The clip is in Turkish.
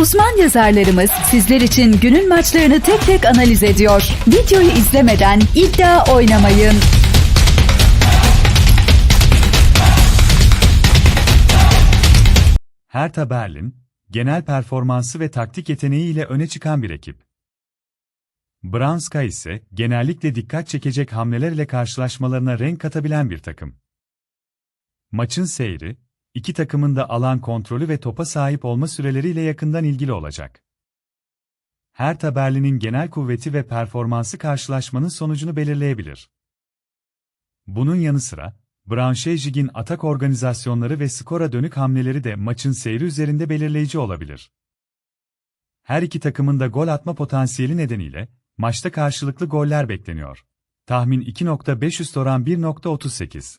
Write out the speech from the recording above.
Uzman yazarlarımız sizler için günün maçlarını tek tek analiz ediyor. Videoyu izlemeden iddia oynamayın. Hertha Berlin, genel performansı ve taktik yeteneğiyle öne çıkan bir ekip. Branska ise genellikle dikkat çekecek hamleler ile karşılaşmalarına renk katabilen bir takım. Maçın seyri, iki takımın da alan kontrolü ve topa sahip olma süreleriyle yakından ilgili olacak. Hertha Berlin'in genel kuvveti ve performansı karşılaşmanın sonucunu belirleyebilir. Bunun yanı sıra, Braunschweig'in atak organizasyonları ve skora dönük hamleleri de maçın seyri üzerinde belirleyici olabilir. Her iki takımın da gol atma potansiyeli nedeniyle, maçta karşılıklı goller bekleniyor. Tahmin 2.5 üst oran 1.38.